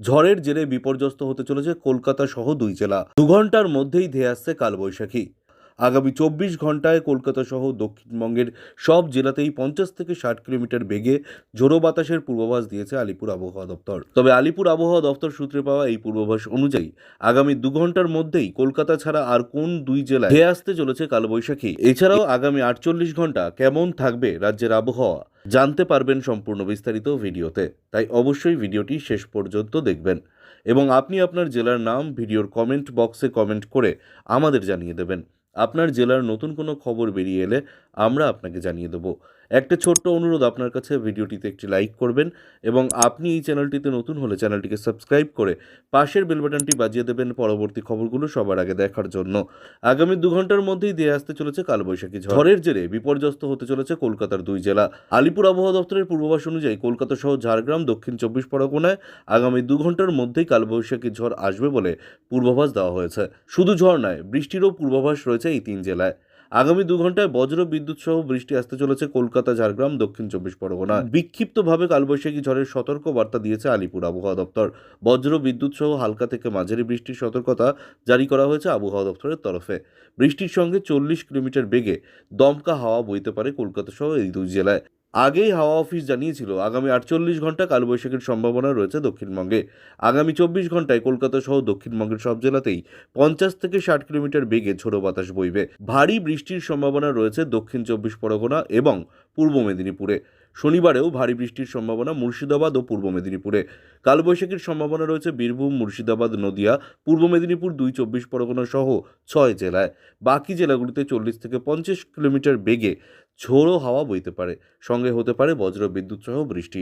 ঝড়ের জেরে বিপর্যস্ত হতে চলেছে কলকাতা সহ দুই জেলা। দু ঘণ্টার মধ্যেই ধেয়ে আসছে কালবৈশাখী। আগামী চব্বিশ ঘন্টায় কলকাতা সহ দক্ষিণবঙ্গের সব জেলাতেই পঞ্চাশ থেকে ষাট কিলোমিটার বেগে ঝোড়ো বাতাসের পূর্বাভাস দিয়েছে আলিপুর আবহাওয়া দপ্তর। তবে আলিপুর আবহাওয়া দপ্তর সূত্রে পাওয়া এই পূর্বাভাস অনুযায়ী আগামী দু ঘণ্টার মধ্যেই কলকাতা ছাড়া আর কোন দুই জেলায় ধেয়ে আসতে চলেছে কালবৈশাখী। এছাড়াও আগামী আটচল্লিশ ঘণ্টা কেমন থাকবে রাজ্যের আবহাওয়া জানতে পারবেন সম্পূর্ণ বিস্তারিত ভিডিওতে। তাই অবশ্যই ভিডিওটি শেষ পর্যন্ত দেখবেন এবং আপনি আপনার জেলার নাম, ভিডিওর কমেন্ট বক্সে কমেন্ট করে আমাদের জানিয়ে দেবেন। আপনার জেলার নতুন কোনো খবর বেরিয়ে এলে আমরা আপনাকে জানিয়ে দেবো। একটা ছোট্ট অনুরোধ আপনার কাছে, ভিডিওটিতে একটি লাইক করবেন এবং আপনি এই চ্যানেলটিতে নতুন হলে চ্যানেলটিকে সাবস্ক্রাইব করে পাশের বেল বাটনটি বাজিয়ে দেবেন পরবর্তী খবরগুলো সবার আগে দেখার জন্য। আগামী দু ঘণ্টার মধ্যেই দিয়ে আসতে চলেছে কালবৈশাখী ঝড়ের জেরে বিপর্যস্ত হতে চলেছে কলকাতার দুই জেলা। আলিপুর আবহাওয়া দপ্তরের পূর্বাভাস অনুযায়ী কলকাতা সহ ঝাড়গ্রাম, দক্ষিণ চব্বিশ পরগনায় আগামী দু ঘণ্টার মধ্যেই কালবৈশাখী ঝড় আসবে বলে পূর্বাভাস দেওয়া হয়েছে। শুধু ঝড় নয়, বৃষ্টিরও পূর্বাভাস রয়েছে এই তিন জেলায়। আগামী দু ঘন্টায় বজ্র, বিদ্যুৎ সহ বৃষ্টি আসতে চলেছে কলকাতা, ঝাড়গ্রাম, দক্ষিণ চব্বিশ পরগনা বিক্ষিপ্তভাবে কালবৈশাখী ঝড়ের সতর্ক বার্তা দিয়েছে আলিপুর আবহাওয়া দপ্তর। বজ্র, বিদ্যুৎ সহ হালকা থেকে মাঝারি বৃষ্টির সতর্কতা জারি করা হয়েছে আবহাওয়া দপ্তরের তরফে। বৃষ্টির সঙ্গে চল্লিশ কিলোমিটার বেগে দমকা হাওয়া বইতে পারে কলকাতা সহ এই দুই জেলায়। আগেই হাওয়া অফিস জানিয়েছিল, আগামী আটচল্লিশ ঘণ্টা কালবৈশাখীর সম্ভাবনা রয়েছে দক্ষিণবঙ্গে। আগামী চব্বিশ ঘন্টায় কলকাতা সহ দক্ষিণবঙ্গের সব জেলাতেই পঞ্চাশ থেকে ষাট কিলোমিটার বেগে ঝোড়ো বাতাস বইবে। ভারী বৃষ্টির সম্ভাবনা রয়েছে দক্ষিণ চব্বিশ পরগনা এবং পূর্ব মেদিনীপুরে। শনিবারেও ভারী বৃষ্টির সম্ভাবনা মুর্শিদাবাদ ও পূর্ব মেদিনীপুরে। কালবৈশাখীর সম্ভাবনা রয়েছে বীরভূম, মুর্শিদাবাদ, নদিয়া, পূর্ব মেদিনীপুর দুই চব্বিশ পরগনা সহ ছয় জেলায়। বাকি জেলাগুলিতে চল্লিশ থেকে পঞ্চাশ কিলোমিটার বেগে ঝোড়ো হাওয়া বইতে পারে। সঙ্গে হতে পারে বজ্র বিদ্যুৎ সহ বৃষ্টি।